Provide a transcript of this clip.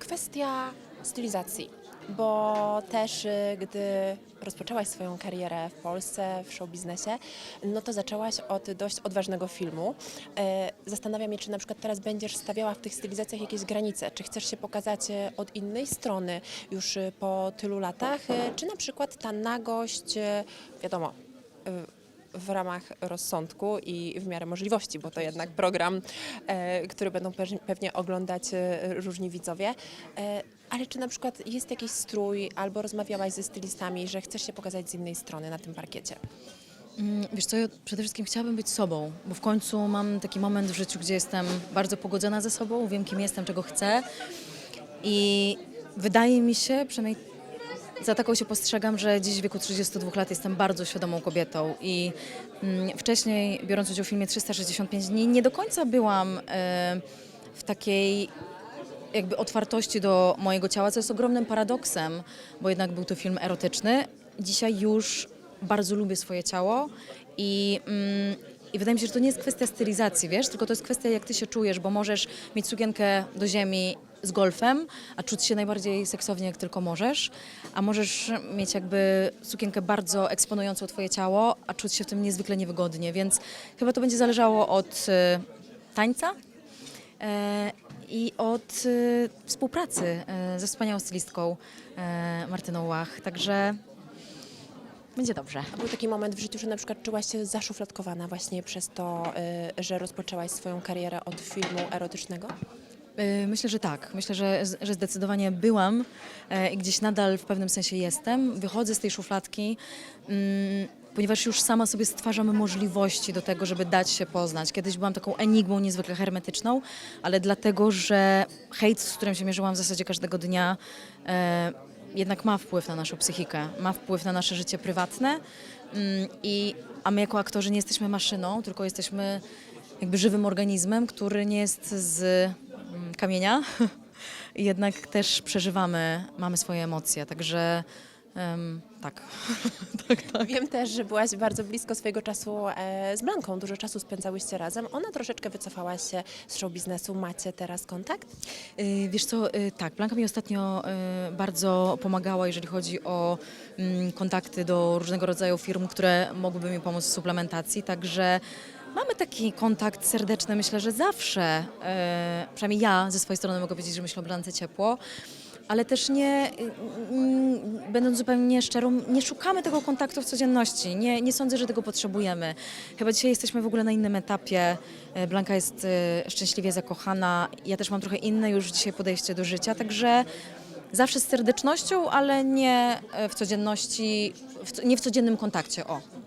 kwestia stylizacji, bo też y, gdy rozpoczęłaś swoją karierę w Polsce, w show biznesie, no to zaczęłaś od dość odważnego filmu. E, Zastanawiam się, czy na przykład teraz będziesz stawiała w tych stylizacjach jakieś granice, czy chcesz się pokazać e, od innej strony już po tylu latach, czy na przykład ta nagość, wiadomo, w ramach rozsądku i w miarę możliwości, bo to jednak program, e, który będą pewnie oglądać e, różni widzowie. E, ale czy na przykład jest jakiś strój, albo rozmawiałaś ze stylistami, że chcesz się pokazać z innej strony na tym parkiecie? Mm, Wiesz co, ja przede wszystkim chciałabym być sobą, bo w końcu mam taki moment w życiu, gdzie jestem bardzo pogodzona ze sobą, wiem kim jestem, czego chcę i wydaje mi się, przynajmniej za taką się postrzegam, że dziś w wieku 32 lat jestem bardzo świadomą kobietą i mm, wcześniej, biorąc udział w filmie 365 dni, nie do końca byłam e, w takiej jakby otwartości do mojego ciała, co jest ogromnym paradoksem, bo jednak był to film erotyczny. Dzisiaj już bardzo lubię swoje ciało i, mm, i wydaje mi się, że to nie jest kwestia stylizacji, wiesz, tylko to jest kwestia jak ty się czujesz, bo możesz mieć sukienkę do ziemi z golfem, a czuć się najbardziej seksownie jak tylko możesz, a możesz mieć jakby sukienkę bardzo eksponującą twoje ciało, a czuć się w tym niezwykle niewygodnie, więc chyba to będzie zależało od y, tańca, e, i od y, współpracy e, ze wspaniałą stylistką e, Martyną Łach. Także będzie dobrze. A był taki moment w życiu, że na przykład czułaś się zaszufladkowana właśnie przez to, że rozpoczęłaś swoją karierę od filmu erotycznego? Y, Myślę, że tak. Myślę, że, że zdecydowanie byłam e, i gdzieś nadal w pewnym sensie jestem. Wychodzę z tej szufladki, mm, ponieważ już sama sobie stwarzam możliwości do tego, żeby dać się poznać. Kiedyś byłam taką enigmą niezwykle hermetyczną, ale dlatego, że hejt, z którym się mierzyłam w zasadzie każdego dnia, e, jednak ma wpływ na naszą psychikę, ma wpływ na nasze życie prywatne. Mm, I, a my jako aktorzy nie jesteśmy maszyną, tylko jesteśmy jakby żywym organizmem, który nie jest z kamienia. I jednak też przeżywamy, mamy swoje emocje, także em, tak. tak, tak. Wiem też, że byłaś bardzo blisko swojego czasu e, z Blanką, dużo czasu spędzałyście razem. Ona troszeczkę wycofała się z show biznesu. Macie teraz kontakt? Y, Wiesz co, y, tak, Blanka mi ostatnio y, bardzo pomagała, jeżeli chodzi o mm, kontakty do różnego rodzaju firm, które mogłyby mi pomóc w suplementacji, także mamy taki kontakt serdeczny, myślę, że zawsze, y, przynajmniej ja ze swojej strony mogę powiedzieć, że myślę o Blance ciepło, ale też nie, y, będąc zupełnie szczerą, nie szukamy tego kontaktu w codzienności. Nie, nie sądzę, że tego potrzebujemy. Chyba dzisiaj jesteśmy w ogóle na innym etapie. Y, Blanka jest y, szczęśliwie zakochana. Ja też mam trochę inne już dzisiaj podejście do życia, także zawsze z serdecznością, ale nie w codzienności, w, nie w codziennym kontakcie. O.